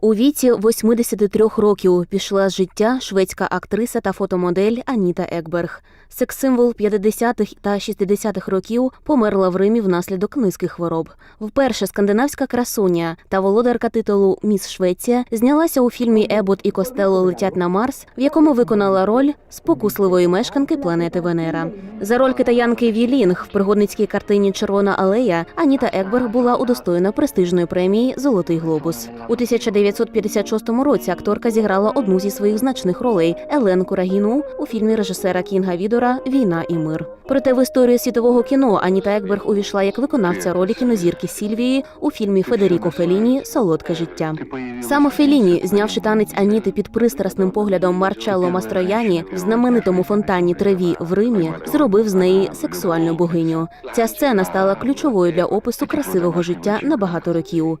У віці 83 років пішла з життя шведська актриса та фотомодель Аніта Екберг. Секс-символ 50-х та 60-х років померла в Римі внаслідок низьких хвороб. Вперше скандинавська красуня та володарка титулу Міс Швеція знялася у фільмі Ебот і Костело летять на Марс, в якому виконала роль спокусливої мешканки планети Венера. За роль китаянки Вілінг в пригодницькій картині Червона алея Аніта Екберг була удостоєна престижної премії Золотий глобус. У 1956 році акторка зіграла одну зі своїх значних ролей Елен Курагіну у фільмі режисера Кінга Відора Війна і мир. Проте в історію світового кіно Аніта Екберг увійшла як виконавця ролі кінозірки Сільвії у фільмі Федеріко Феліні Солодке життя. Саме Феліні, знявши танець Аніти під пристрасним поглядом Марчелло Мастрояні в знаменитому фонтані Треві в Римі, зробив з неї сексуальну богиню. Ця сцена стала ключовою для опису красивого життя на багато років.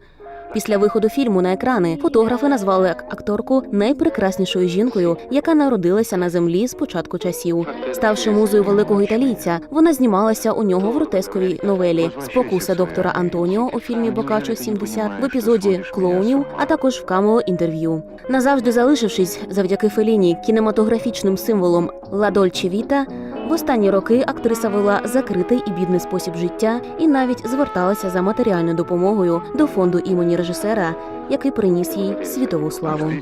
Після виходу фільму на екрани фотографи назвали акторку найпрекраснішою жінкою, яка народилася на землі з початку часів. Ставши музою великого італійця, вона знімалася у нього в ротесковій новелі Спокуса доктора Антоніо у фільмі Бокачо 70 в епізоді клоунів, а також в камео інтерв'ю. Назавжди залишившись завдяки Феліні кінематографічним символом Ла Віта, в останні роки актриса вела закритий і бідний спосіб життя і навіть зверталася за матеріальною допомогою до фонду імені режисера, який приніс їй світову славу.